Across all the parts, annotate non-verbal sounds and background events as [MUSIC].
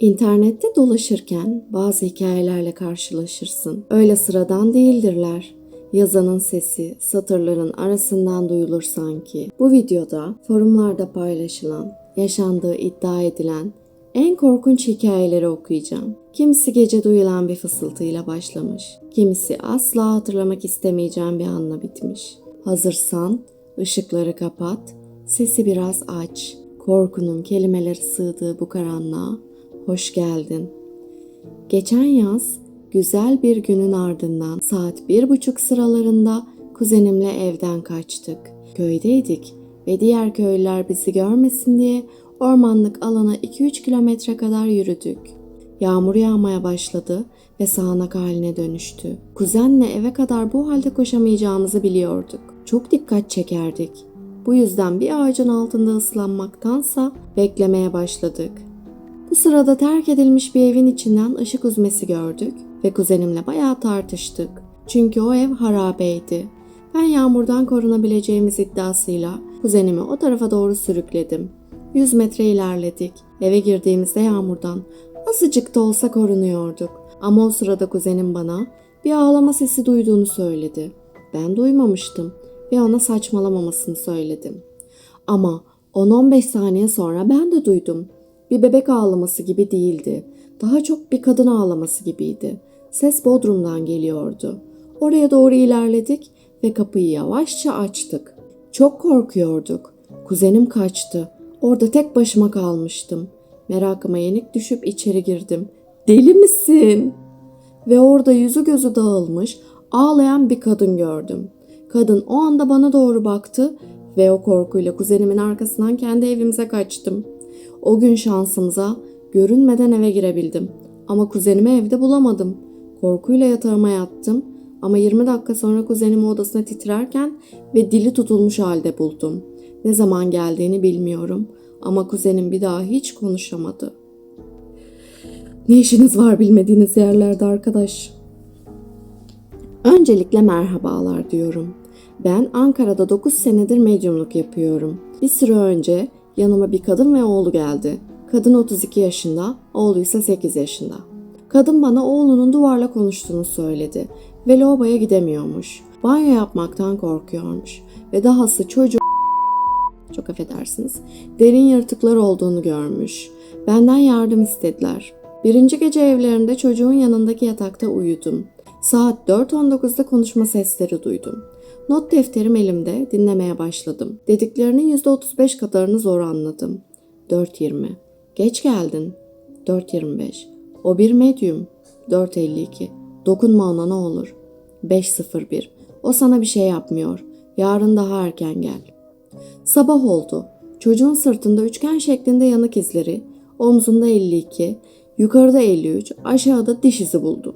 İnternette dolaşırken bazı hikayelerle karşılaşırsın. Öyle sıradan değildirler. Yazanın sesi satırların arasından duyulur sanki. Bu videoda forumlarda paylaşılan, yaşandığı iddia edilen en korkunç hikayeleri okuyacağım. Kimisi gece duyulan bir fısıltıyla başlamış. Kimisi asla hatırlamak istemeyeceğim bir anla bitmiş. Hazırsan ışıkları kapat, sesi biraz aç. Korkunun kelimeleri sığdığı bu karanlığa hoş geldin. Geçen yaz güzel bir günün ardından saat bir buçuk sıralarında kuzenimle evden kaçtık. Köydeydik ve diğer köylüler bizi görmesin diye ormanlık alana 2-3 kilometre kadar yürüdük. Yağmur yağmaya başladı ve sağanak haline dönüştü. Kuzenle eve kadar bu halde koşamayacağımızı biliyorduk. Çok dikkat çekerdik. Bu yüzden bir ağacın altında ıslanmaktansa beklemeye başladık. Bu sırada terk edilmiş bir evin içinden ışık üzmesi gördük ve kuzenimle bayağı tartıştık. Çünkü o ev harabeydi. Ben yağmurdan korunabileceğimiz iddiasıyla kuzenimi o tarafa doğru sürükledim. 100 metre ilerledik. Eve girdiğimizde yağmurdan azıcık da olsa korunuyorduk. Ama o sırada kuzenim bana bir ağlama sesi duyduğunu söyledi. Ben duymamıştım ve ona saçmalamamasını söyledim. Ama 10-15 saniye sonra ben de duydum. Bir bebek ağlaması gibi değildi. Daha çok bir kadın ağlaması gibiydi. Ses bodrumdan geliyordu. Oraya doğru ilerledik ve kapıyı yavaşça açtık. Çok korkuyorduk. Kuzenim kaçtı. Orada tek başıma kalmıştım. Merakıma yenik düşüp içeri girdim. Deli misin? Ve orada yüzü gözü dağılmış, ağlayan bir kadın gördüm. Kadın o anda bana doğru baktı ve o korkuyla kuzenimin arkasından kendi evimize kaçtım. O gün şansımıza görünmeden eve girebildim. Ama kuzenimi evde bulamadım. Korkuyla yatağıma yattım ama 20 dakika sonra kuzenimi odasına titrerken ve dili tutulmuş halde buldum. Ne zaman geldiğini bilmiyorum ama kuzenim bir daha hiç konuşamadı. Ne işiniz var bilmediğiniz yerlerde arkadaş? Öncelikle merhabalar diyorum. Ben Ankara'da 9 senedir medyumluk yapıyorum. Bir süre önce yanıma bir kadın ve oğlu geldi. Kadın 32 yaşında, oğlu ise 8 yaşında. Kadın bana oğlunun duvarla konuştuğunu söyledi ve lavaboya gidemiyormuş. Banyo yapmaktan korkuyormuş ve dahası çocuğu [LAUGHS] çok affedersiniz, derin yırtıklar olduğunu görmüş. Benden yardım istediler. Birinci gece evlerinde çocuğun yanındaki yatakta uyudum. Saat 4.19'da konuşma sesleri duydum. Not defterim elimde dinlemeye başladım. Dediklerinin %35 kadarını zor anladım. 4.20. Geç geldin. 4.25. O bir medyum. 4.52. Dokunma ona ne olur. 5.01. O sana bir şey yapmıyor. Yarın daha erken gel. Sabah oldu. Çocuğun sırtında üçgen şeklinde yanık izleri, omzunda 52, yukarıda 53, aşağıda diş izi buldum.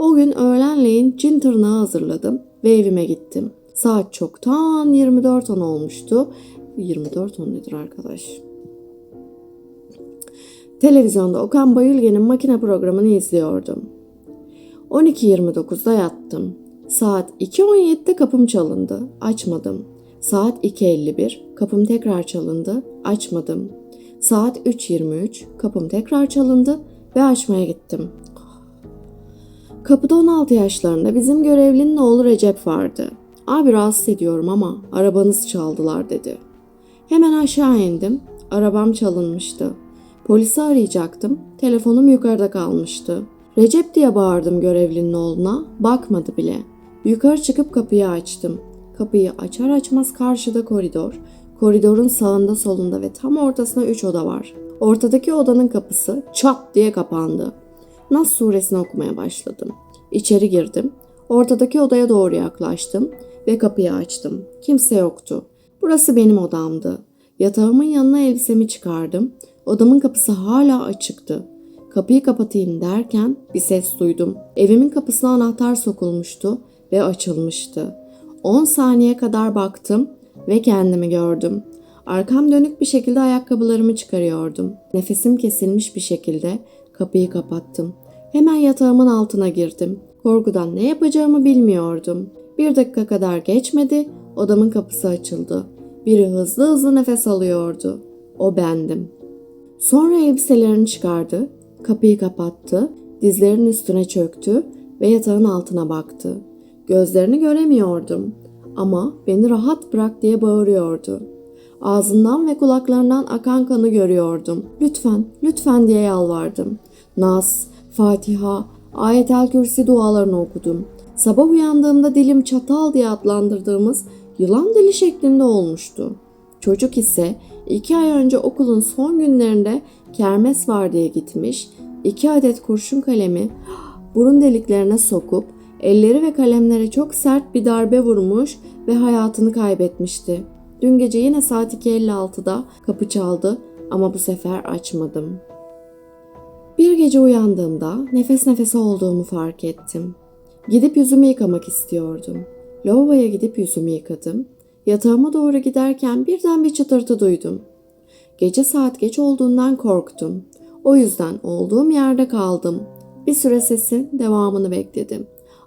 O gün öğlenleyin cin tırnağı hazırladım ve evime gittim. Saat çoktan 24.10 olmuştu. 24.10 nedir arkadaş? Televizyonda Okan Bayülgen'in makine programını izliyordum. 12.29'da yattım. Saat 2.17'de kapım çalındı. Açmadım. Saat 2.51 kapım tekrar çalındı. Açmadım. Saat 3.23 kapım tekrar çalındı ve açmaya gittim. Kapıda 16 yaşlarında bizim görevlinin oğlu Recep vardı. Abi rahatsız ediyorum ama arabanızı çaldılar dedi. Hemen aşağı indim. Arabam çalınmıştı. Polisi arayacaktım. Telefonum yukarıda kalmıştı. Recep diye bağırdım görevlinin oğluna. Bakmadı bile. Yukarı çıkıp kapıyı açtım. Kapıyı açar açmaz karşıda koridor. Koridorun sağında solunda ve tam ortasında üç oda var. Ortadaki odanın kapısı çat diye kapandı. Nas suresini okumaya başladım. İçeri girdim. Ortadaki odaya doğru yaklaştım ve kapıyı açtım. Kimse yoktu. Burası benim odamdı. Yatağımın yanına elbisemi çıkardım. Odamın kapısı hala açıktı. Kapıyı kapatayım derken bir ses duydum. Evimin kapısına anahtar sokulmuştu ve açılmıştı. 10 saniye kadar baktım ve kendimi gördüm. Arkam dönük bir şekilde ayakkabılarımı çıkarıyordum. Nefesim kesilmiş bir şekilde kapıyı kapattım. Hemen yatağımın altına girdim. Korkudan ne yapacağımı bilmiyordum. Bir dakika kadar geçmedi, odamın kapısı açıldı. Biri hızlı hızlı nefes alıyordu. O bendim. Sonra elbiselerini çıkardı, Kapıyı kapattı, dizlerinin üstüne çöktü ve yatağın altına baktı. Gözlerini göremiyordum ama beni rahat bırak diye bağırıyordu. Ağzından ve kulaklarından akan kanı görüyordum. Lütfen, lütfen diye yalvardım. Nas, Fatiha, Ayetel Kürsi dualarını okudum. Sabah uyandığımda dilim çatal diye adlandırdığımız yılan dili şeklinde olmuştu. Çocuk ise iki ay önce okulun son günlerinde kermes var diye gitmiş, iki adet kurşun kalemi burun deliklerine sokup elleri ve kalemlere çok sert bir darbe vurmuş ve hayatını kaybetmişti. Dün gece yine saat 2.56'da kapı çaldı ama bu sefer açmadım. Bir gece uyandığımda nefes nefese olduğumu fark ettim. Gidip yüzümü yıkamak istiyordum. Lavaboya gidip yüzümü yıkadım. Yatağıma doğru giderken birden bir çıtırtı duydum. Gece saat geç olduğundan korktum. O yüzden olduğum yerde kaldım. Bir süre sesin devamını bekledim.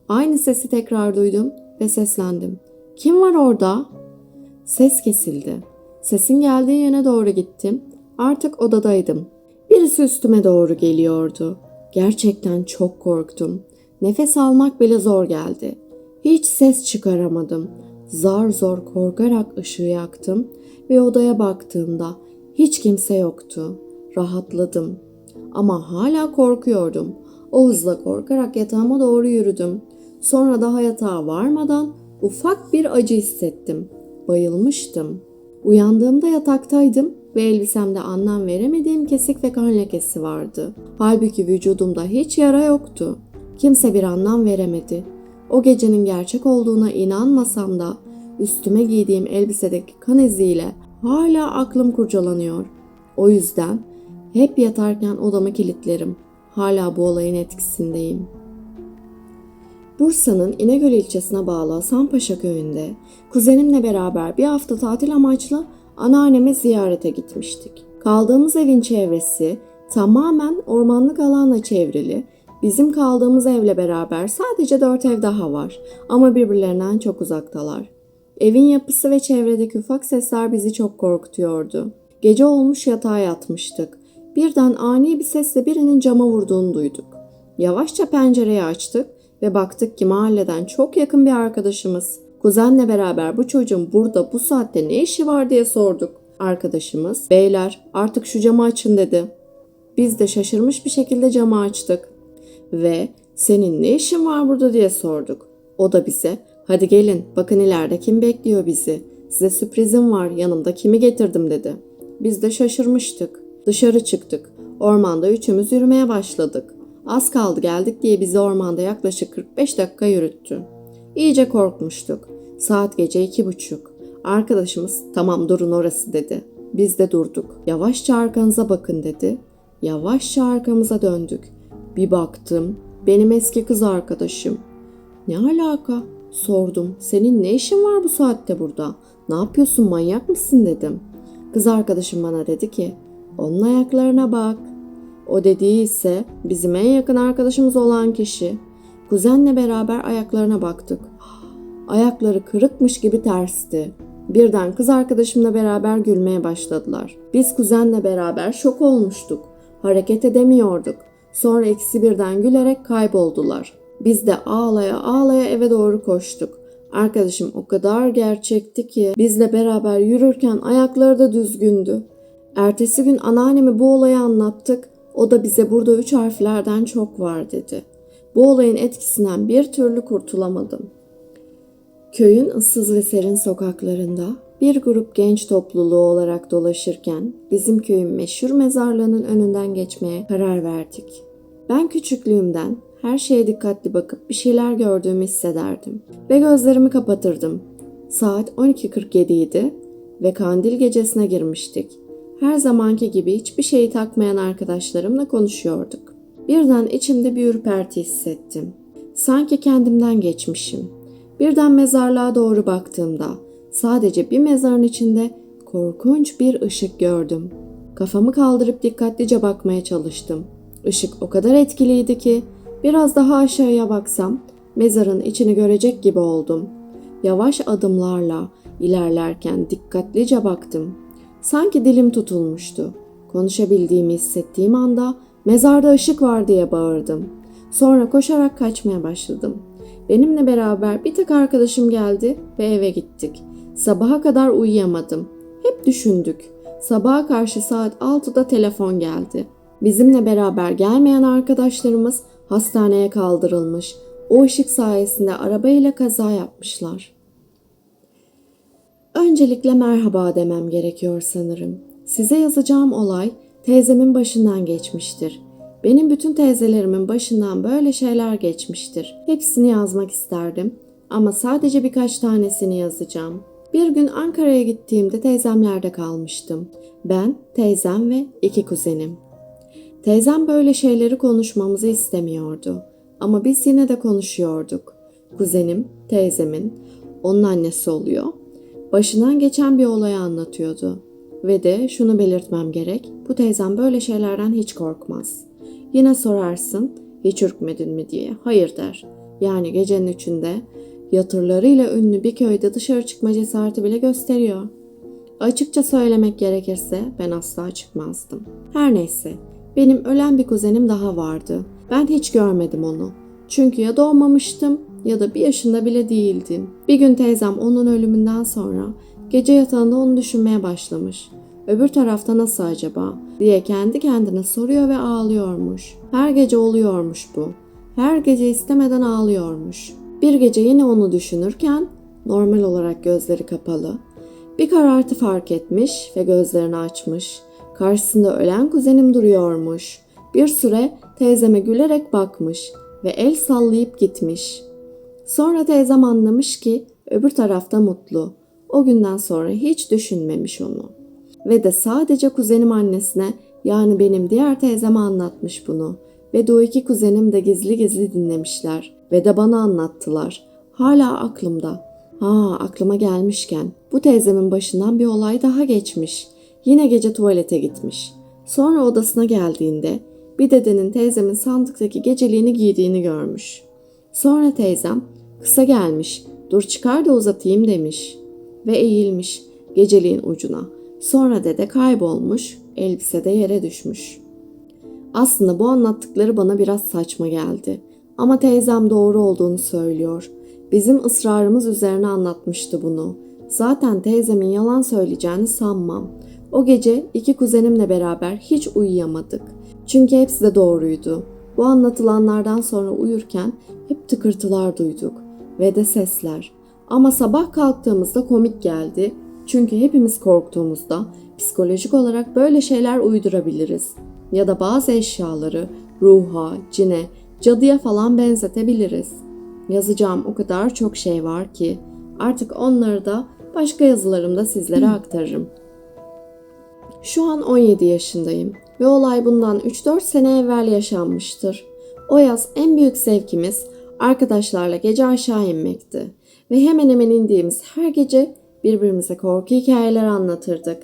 Aynı sesi tekrar duydum ve seslendim. Kim var orada? Ses kesildi. Sesin geldiği yöne doğru gittim. Artık odadaydım. Birisi üstüme doğru geliyordu. Gerçekten çok korktum. Nefes almak bile zor geldi. Hiç ses çıkaramadım. Zar zor korkarak ışığı yaktım ve odaya baktığımda hiç kimse yoktu. Rahatladım. Ama hala korkuyordum. O hızla korkarak yatağıma doğru yürüdüm. Sonra daha yatağa varmadan ufak bir acı hissettim. Bayılmıştım. Uyandığımda yataktaydım ve elbisemde anlam veremediğim kesik ve kan lekesi vardı. Halbuki vücudumda hiç yara yoktu. Kimse bir anlam veremedi. O gecenin gerçek olduğuna inanmasam da üstüme giydiğim elbisedeki kan iziyle hala aklım kurcalanıyor. O yüzden hep yatarken odamı kilitlerim. Hala bu olayın etkisindeyim. Bursa'nın İnegöl ilçesine bağlı Hasanpaşa köyünde kuzenimle beraber bir hafta tatil amaçlı anneanneme ziyarete gitmiştik. Kaldığımız evin çevresi tamamen ormanlık alanla çevrili. Bizim kaldığımız evle beraber sadece dört ev daha var ama birbirlerinden çok uzaktalar. Evin yapısı ve çevredeki ufak sesler bizi çok korkutuyordu. Gece olmuş yatağa yatmıştık. Birden ani bir sesle birinin cama vurduğunu duyduk. Yavaşça pencereyi açtık ve baktık ki mahalleden çok yakın bir arkadaşımız. Kuzenle beraber bu çocuğun burada bu saatte ne işi var diye sorduk. Arkadaşımız, beyler artık şu camı açın dedi. Biz de şaşırmış bir şekilde camı açtık. Ve senin ne işin var burada diye sorduk. O da bize hadi gelin bakın ileride kim bekliyor bizi. Size sürprizim var yanımda kimi getirdim dedi. Biz de şaşırmıştık. Dışarı çıktık. Ormanda üçümüz yürümeye başladık. Az kaldı geldik diye bizi ormanda yaklaşık 45 dakika yürüttü. İyice korkmuştuk. Saat gece iki buçuk. Arkadaşımız tamam durun orası dedi. Biz de durduk. Yavaşça arkanıza bakın dedi. Yavaşça arkamıza döndük. Bir baktım. Benim eski kız arkadaşım. Ne alaka? Sordum. Senin ne işin var bu saatte burada? Ne yapıyorsun manyak mısın dedim. Kız arkadaşım bana dedi ki onun ayaklarına bak. O dediği ise bizim en yakın arkadaşımız olan kişi. Kuzenle beraber ayaklarına baktık. Ayakları kırıkmış gibi tersti. Birden kız arkadaşımla beraber gülmeye başladılar. Biz kuzenle beraber şok olmuştuk. Hareket edemiyorduk. Sonra ikisi birden gülerek kayboldular. Biz de ağlaya ağlaya eve doğru koştuk. Arkadaşım o kadar gerçekti ki bizle beraber yürürken ayakları da düzgündü. Ertesi gün anneanneme bu olayı anlattık. O da bize burada üç harflerden çok var dedi. Bu olayın etkisinden bir türlü kurtulamadım. Köyün ıssız ve serin sokaklarında bir grup genç topluluğu olarak dolaşırken bizim köyün meşhur mezarlığının önünden geçmeye karar verdik. Ben küçüklüğümden her şeye dikkatli bakıp bir şeyler gördüğümü hissederdim ve gözlerimi kapatırdım. Saat 12.47 idi ve kandil gecesine girmiştik. Her zamanki gibi hiçbir şeyi takmayan arkadaşlarımla konuşuyorduk. Birden içimde bir ürperti hissettim. Sanki kendimden geçmişim. Birden mezarlığa doğru baktığımda sadece bir mezarın içinde korkunç bir ışık gördüm. Kafamı kaldırıp dikkatlice bakmaya çalıştım. Işık o kadar etkiliydi ki biraz daha aşağıya baksam mezarın içini görecek gibi oldum. Yavaş adımlarla ilerlerken dikkatlice baktım. Sanki dilim tutulmuştu. Konuşabildiğimi hissettiğim anda Mezarda ışık var diye bağırdım. Sonra koşarak kaçmaya başladım. Benimle beraber bir tek arkadaşım geldi ve eve gittik. Sabaha kadar uyuyamadım. Hep düşündük. Sabaha karşı saat 6'da telefon geldi. Bizimle beraber gelmeyen arkadaşlarımız hastaneye kaldırılmış. O ışık sayesinde arabayla kaza yapmışlar. Öncelikle merhaba demem gerekiyor sanırım. Size yazacağım olay teyzemin başından geçmiştir. Benim bütün teyzelerimin başından böyle şeyler geçmiştir. Hepsini yazmak isterdim ama sadece birkaç tanesini yazacağım. Bir gün Ankara'ya gittiğimde teyzemlerde kalmıştım. Ben, teyzem ve iki kuzenim. Teyzem böyle şeyleri konuşmamızı istemiyordu. Ama biz yine de konuşuyorduk. Kuzenim, teyzemin, onun annesi oluyor. Başından geçen bir olayı anlatıyordu. Ve de şunu belirtmem gerek, bu teyzem böyle şeylerden hiç korkmaz. Yine sorarsın, hiç ürkmedin mi diye. Hayır der. Yani gecenin üçünde yatırlarıyla ünlü bir köyde dışarı çıkma cesareti bile gösteriyor. Açıkça söylemek gerekirse ben asla çıkmazdım. Her neyse, benim ölen bir kuzenim daha vardı. Ben hiç görmedim onu. Çünkü ya doğmamıştım ya da bir yaşında bile değildim. Bir gün teyzem onun ölümünden sonra gece yatağında onu düşünmeye başlamış. Öbür tarafta nasıl acaba diye kendi kendine soruyor ve ağlıyormuş. Her gece oluyormuş bu. Her gece istemeden ağlıyormuş. Bir gece yine onu düşünürken normal olarak gözleri kapalı. Bir karartı fark etmiş ve gözlerini açmış. Karşısında ölen kuzenim duruyormuş. Bir süre teyzeme gülerek bakmış ve el sallayıp gitmiş. Sonra teyzem anlamış ki öbür tarafta mutlu. O günden sonra hiç düşünmemiş onu. Ve de sadece kuzenim annesine yani benim diğer teyzeme anlatmış bunu. Ve de o iki kuzenim de gizli gizli dinlemişler. Ve de bana anlattılar. Hala aklımda. Ha aklıma gelmişken bu teyzemin başından bir olay daha geçmiş. Yine gece tuvalete gitmiş. Sonra odasına geldiğinde bir dedenin teyzemin sandıktaki geceliğini giydiğini görmüş. Sonra teyzem kısa gelmiş, dur çıkar da uzatayım demiş ve eğilmiş geceliğin ucuna. Sonra dede kaybolmuş, elbise de yere düşmüş. Aslında bu anlattıkları bana biraz saçma geldi. Ama teyzem doğru olduğunu söylüyor. Bizim ısrarımız üzerine anlatmıştı bunu. Zaten teyzemin yalan söyleyeceğini sanmam. O gece iki kuzenimle beraber hiç uyuyamadık. Çünkü hepsi de doğruydu. Bu anlatılanlardan sonra uyurken hep tıkırtılar duyduk ve de sesler. Ama sabah kalktığımızda komik geldi. Çünkü hepimiz korktuğumuzda psikolojik olarak böyle şeyler uydurabiliriz. Ya da bazı eşyaları ruha, cine, cadıya falan benzetebiliriz. Yazacağım o kadar çok şey var ki artık onları da başka yazılarımda sizlere aktarırım. Şu an 17 yaşındayım ve olay bundan 3-4 sene evvel yaşanmıştır. O yaz en büyük zevkimiz arkadaşlarla gece aşağı inmekti ve hemen hemen indiğimiz her gece birbirimize korku hikayeleri anlatırdık.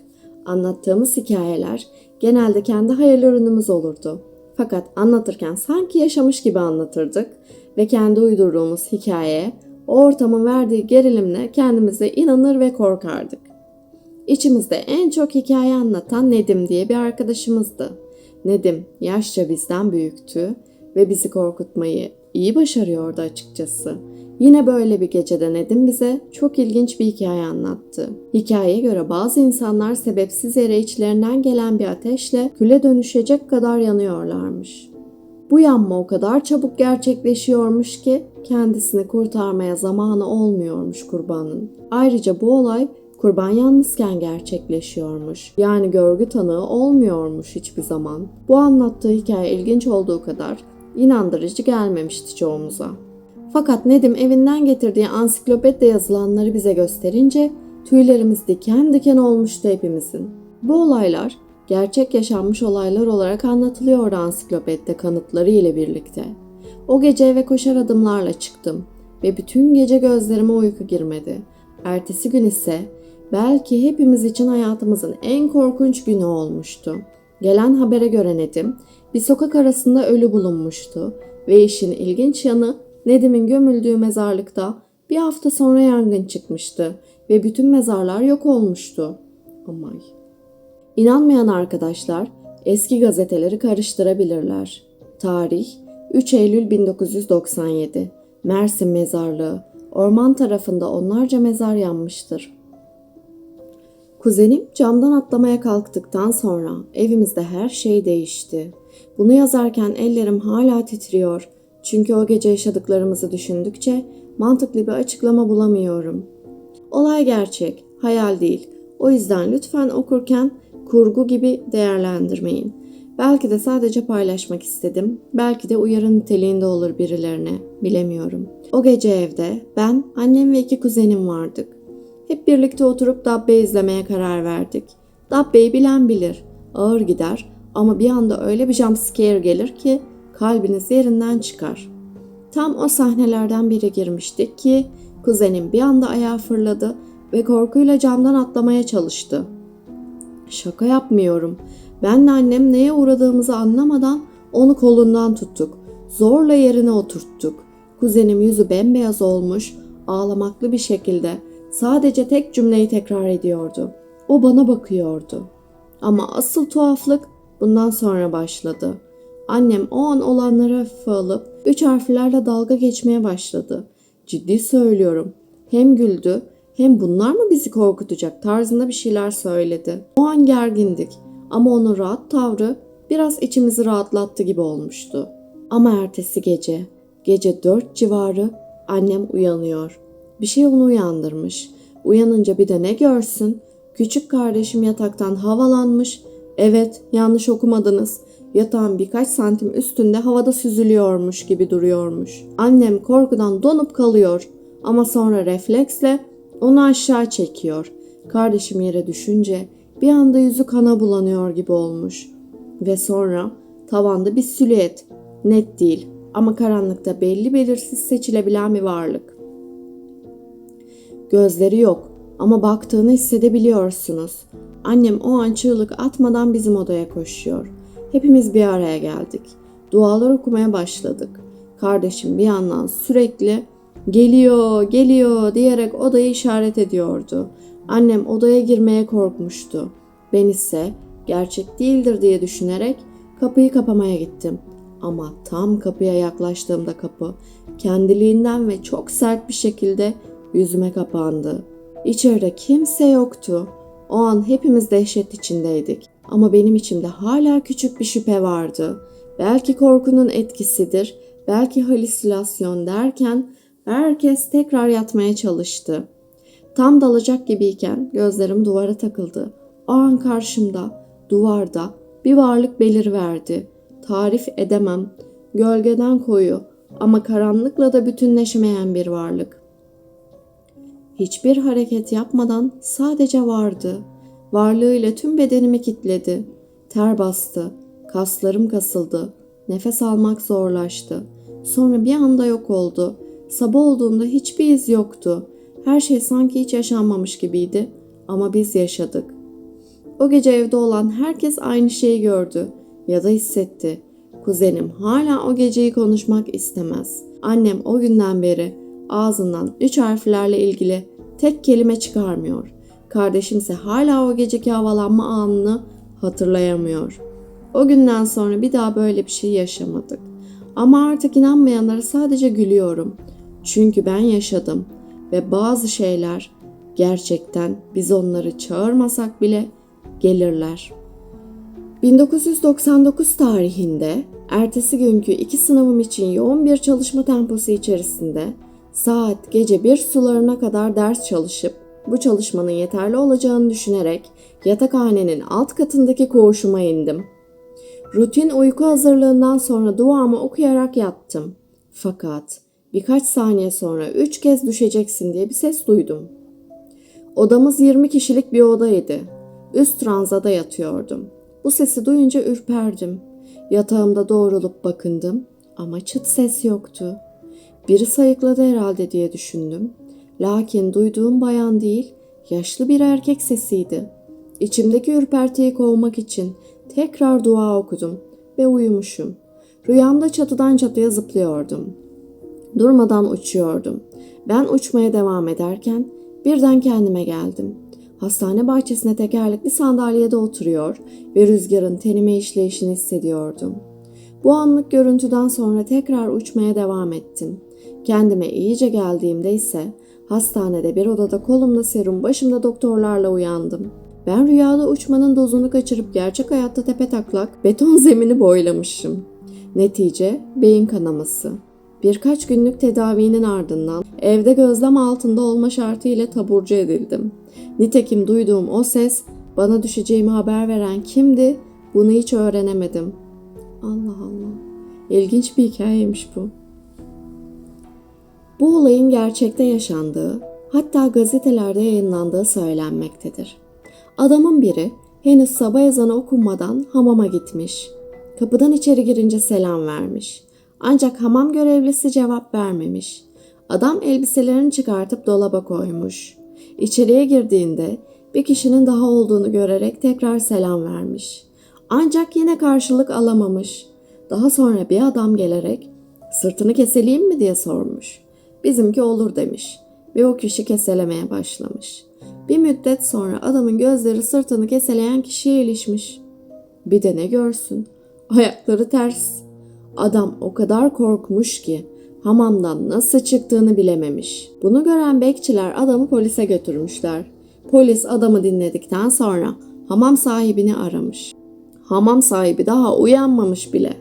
Anlattığımız hikayeler genelde kendi hayal ürünümüz olurdu. Fakat anlatırken sanki yaşamış gibi anlatırdık ve kendi uydurduğumuz hikayeye o ortamın verdiği gerilimle kendimize inanır ve korkardık. İçimizde en çok hikaye anlatan Nedim diye bir arkadaşımızdı. Nedim yaşça bizden büyüktü ve bizi korkutmayı iyi başarıyordu açıkçası. Yine böyle bir gecede Nedim bize çok ilginç bir hikaye anlattı. Hikayeye göre bazı insanlar sebepsiz yere içlerinden gelen bir ateşle küle dönüşecek kadar yanıyorlarmış. Bu yanma o kadar çabuk gerçekleşiyormuş ki kendisini kurtarmaya zamanı olmuyormuş kurbanın. Ayrıca bu olay kurban yalnızken gerçekleşiyormuş. Yani görgü tanığı olmuyormuş hiçbir zaman. Bu anlattığı hikaye ilginç olduğu kadar inandırıcı gelmemişti çoğumuza. Fakat Nedim evinden getirdiği ansiklopedide yazılanları bize gösterince tüylerimiz diken diken olmuştu hepimizin. Bu olaylar gerçek yaşanmış olaylar olarak anlatılıyordu ansiklopedide kanıtları ile birlikte. O gece eve koşar adımlarla çıktım ve bütün gece gözlerime uyku girmedi. Ertesi gün ise belki hepimiz için hayatımızın en korkunç günü olmuştu. Gelen habere göre Nedim bir sokak arasında ölü bulunmuştu ve işin ilginç yanı Nedim'in gömüldüğü mezarlıkta bir hafta sonra yangın çıkmıştı ve bütün mezarlar yok olmuştu. Amay. İnanmayan arkadaşlar Eski gazeteleri karıştırabilirler. Tarih 3 Eylül 1997. Mersin Mezarlığı. Orman tarafında onlarca mezar yanmıştır. Kuzenim camdan atlamaya kalktıktan sonra evimizde her şey değişti. Bunu yazarken ellerim hala titriyor. Çünkü o gece yaşadıklarımızı düşündükçe mantıklı bir açıklama bulamıyorum. Olay gerçek, hayal değil. O yüzden lütfen okurken kurgu gibi değerlendirmeyin. Belki de sadece paylaşmak istedim. Belki de uyarı niteliğinde olur birilerine. Bilemiyorum. O gece evde ben, annem ve iki kuzenim vardık. Hep birlikte oturup Dabbe izlemeye karar verdik. Dabbe'yi bilen bilir. Ağır gider ama bir anda öyle bir jump scare gelir ki kalbiniz yerinden çıkar. Tam o sahnelerden biri girmiştik ki kuzenim bir anda ayağa fırladı ve korkuyla camdan atlamaya çalıştı. Şaka yapmıyorum. Benle annem neye uğradığımızı anlamadan onu kolundan tuttuk. Zorla yerine oturttuk. Kuzenim yüzü bembeyaz olmuş, ağlamaklı bir şekilde sadece tek cümleyi tekrar ediyordu. O bana bakıyordu. Ama asıl tuhaflık bundan sonra başladı. Annem o an olanları hafife alıp üç harflerle dalga geçmeye başladı. Ciddi söylüyorum. Hem güldü hem bunlar mı bizi korkutacak tarzında bir şeyler söyledi. O an gergindik ama onun rahat tavrı biraz içimizi rahatlattı gibi olmuştu. Ama ertesi gece, gece dört civarı annem uyanıyor. Bir şey onu uyandırmış. Uyanınca bir de ne görsün? Küçük kardeşim yataktan havalanmış. Evet, yanlış okumadınız. Yatağın birkaç santim üstünde havada süzülüyormuş gibi duruyormuş. Annem korkudan donup kalıyor ama sonra refleksle onu aşağı çekiyor. Kardeşim yere düşünce bir anda yüzü kana bulanıyor gibi olmuş. Ve sonra tavanda bir silüet. Net değil ama karanlıkta belli belirsiz seçilebilen bir varlık. Gözleri yok ama baktığını hissedebiliyorsunuz. Annem o an çığlık atmadan bizim odaya koşuyor. Hepimiz bir araya geldik. Dualar okumaya başladık. Kardeşim bir yandan sürekli geliyor, geliyor diyerek odayı işaret ediyordu. Annem odaya girmeye korkmuştu. Ben ise gerçek değildir diye düşünerek kapıyı kapamaya gittim. Ama tam kapıya yaklaştığımda kapı kendiliğinden ve çok sert bir şekilde yüzüme kapandı. İçeride kimse yoktu. O an hepimiz dehşet içindeydik. Ama benim içimde hala küçük bir şüphe vardı. Belki korkunun etkisidir, belki halüsinasyon derken herkes tekrar yatmaya çalıştı. Tam dalacak gibiyken gözlerim duvara takıldı. O an karşımda, duvarda bir varlık belirverdi. Tarif edemem. Gölgeden koyu ama karanlıkla da bütünleşmeyen bir varlık. Hiçbir hareket yapmadan sadece vardı. Varlığıyla tüm bedenimi kitledi. Ter bastı. Kaslarım kasıldı. Nefes almak zorlaştı. Sonra bir anda yok oldu. Sabah olduğunda hiçbir iz yoktu. Her şey sanki hiç yaşanmamış gibiydi ama biz yaşadık. O gece evde olan herkes aynı şeyi gördü ya da hissetti. Kuzenim hala o geceyi konuşmak istemez. Annem o günden beri ağzından üç harflerle ilgili tek kelime çıkarmıyor. Kardeşimse hala o geceki havalanma anını hatırlayamıyor. O günden sonra bir daha böyle bir şey yaşamadık. Ama artık inanmayanlara sadece gülüyorum. Çünkü ben yaşadım ve bazı şeyler gerçekten biz onları çağırmasak bile gelirler. 1999 tarihinde ertesi günkü iki sınavım için yoğun bir çalışma temposu içerisinde saat gece bir sularına kadar ders çalışıp bu çalışmanın yeterli olacağını düşünerek yatakhanenin alt katındaki koğuşuma indim. Rutin uyku hazırlığından sonra duamı okuyarak yattım. Fakat birkaç saniye sonra üç kez düşeceksin diye bir ses duydum. Odamız 20 kişilik bir odaydı. Üst ranzada yatıyordum. Bu sesi duyunca ürperdim. Yatağımda doğrulup bakındım ama çıt ses yoktu. Biri sayıkladı herhalde diye düşündüm. Lakin duyduğum bayan değil, yaşlı bir erkek sesiydi. İçimdeki ürpertiyi kovmak için tekrar dua okudum ve uyumuşum. Rüyamda çatıdan çatıya zıplıyordum. Durmadan uçuyordum. Ben uçmaya devam ederken birden kendime geldim. Hastane bahçesine tekerlekli sandalyede oturuyor ve rüzgarın tenime işleyişini hissediyordum. Bu anlık görüntüden sonra tekrar uçmaya devam ettim. Kendime iyice geldiğimde ise hastanede bir odada kolumda serum, başımda doktorlarla uyandım. Ben rüyada uçmanın dozunu kaçırıp gerçek hayatta tepe taklak beton zemini boylamışım. Netice beyin kanaması. Birkaç günlük tedavinin ardından evde gözlem altında olma şartı ile taburcu edildim. Nitekim duyduğum o ses bana düşeceğimi haber veren kimdi bunu hiç öğrenemedim. Allah Allah. İlginç bir hikayeymiş bu. Bu olayın gerçekte yaşandığı, hatta gazetelerde yayınlandığı söylenmektedir. Adamın biri henüz sabah ezanı okunmadan hamama gitmiş. Kapıdan içeri girince selam vermiş. Ancak hamam görevlisi cevap vermemiş. Adam elbiselerini çıkartıp dolaba koymuş. İçeriye girdiğinde bir kişinin daha olduğunu görerek tekrar selam vermiş. Ancak yine karşılık alamamış. Daha sonra bir adam gelerek sırtını keseleyim mi diye sormuş. Bizimki olur demiş ve o kişi keselemeye başlamış. Bir müddet sonra adamın gözleri sırtını keseleyen kişiye ilişmiş. Bir de ne görsün? Ayakları ters. Adam o kadar korkmuş ki hamamdan nasıl çıktığını bilememiş. Bunu gören bekçiler adamı polise götürmüşler. Polis adamı dinledikten sonra hamam sahibini aramış. Hamam sahibi daha uyanmamış bile.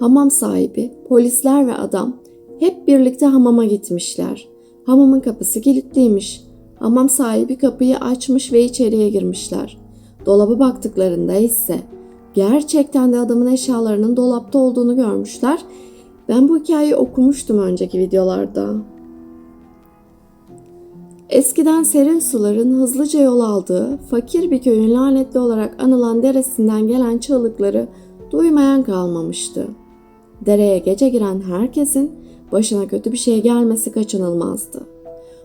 Hamam sahibi, polisler ve adam hep birlikte hamama gitmişler. Hamamın kapısı kilitliymiş. Hamam sahibi kapıyı açmış ve içeriye girmişler. Dolaba baktıklarında ise gerçekten de adamın eşyalarının dolapta olduğunu görmüşler. Ben bu hikayeyi okumuştum önceki videolarda. Eskiden serin suların hızlıca yol aldığı, fakir bir köyün lanetli olarak anılan deresinden gelen çığlıkları duymayan kalmamıştı. Dereye gece giren herkesin başına kötü bir şey gelmesi kaçınılmazdı.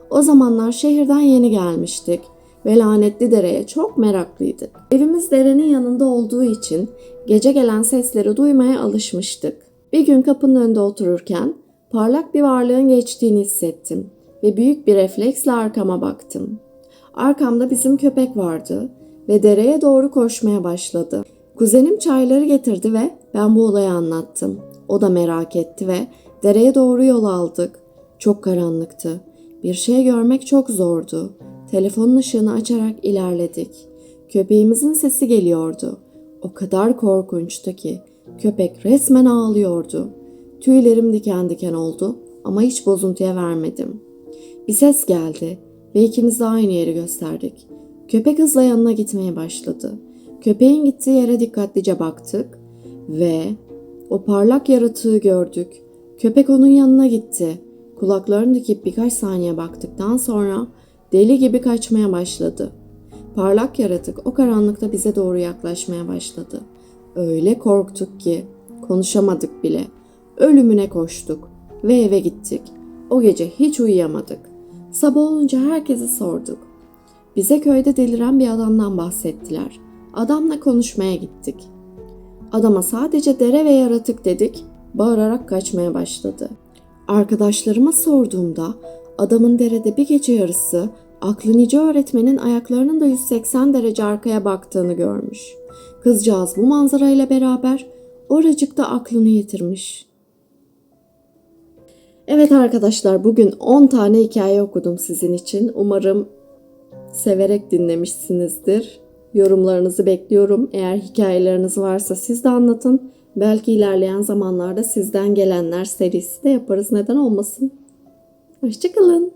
O zamanlar şehirden yeni gelmiştik ve lanetli dereye çok meraklıydık. Evimiz derenin yanında olduğu için gece gelen sesleri duymaya alışmıştık. Bir gün kapının önünde otururken parlak bir varlığın geçtiğini hissettim ve büyük bir refleksle arkama baktım. Arkamda bizim köpek vardı ve dereye doğru koşmaya başladı. Kuzenim çayları getirdi ve ben bu olayı anlattım. O da merak etti ve dereye doğru yol aldık. Çok karanlıktı. Bir şey görmek çok zordu. Telefonun ışığını açarak ilerledik. Köpeğimizin sesi geliyordu. O kadar korkunçtu ki köpek resmen ağlıyordu. Tüylerim diken diken oldu ama hiç bozuntuya vermedim. Bir ses geldi ve ikimiz de aynı yeri gösterdik. Köpek hızla yanına gitmeye başladı. Köpeğin gittiği yere dikkatlice baktık ve o parlak yaratığı gördük. Köpek onun yanına gitti. Kulaklarını dikip birkaç saniye baktıktan sonra deli gibi kaçmaya başladı. Parlak yaratık o karanlıkta bize doğru yaklaşmaya başladı. Öyle korktuk ki konuşamadık bile. Ölümüne koştuk ve eve gittik. O gece hiç uyuyamadık. Sabah olunca herkese sorduk. Bize köyde deliren bir adamdan bahsettiler. Adamla konuşmaya gittik. Adama sadece dere ve yaratık dedik, bağırarak kaçmaya başladı. Arkadaşlarıma sorduğumda adamın derede bir gece yarısı aklı nice öğretmenin ayaklarının da 180 derece arkaya baktığını görmüş. Kızcağız bu manzarayla beraber oracıkta aklını yitirmiş. Evet arkadaşlar bugün 10 tane hikaye okudum sizin için. Umarım severek dinlemişsinizdir. Yorumlarınızı bekliyorum. Eğer hikayeleriniz varsa siz de anlatın. Belki ilerleyen zamanlarda sizden gelenler serisi de yaparız. Neden olmasın? Hoşçakalın.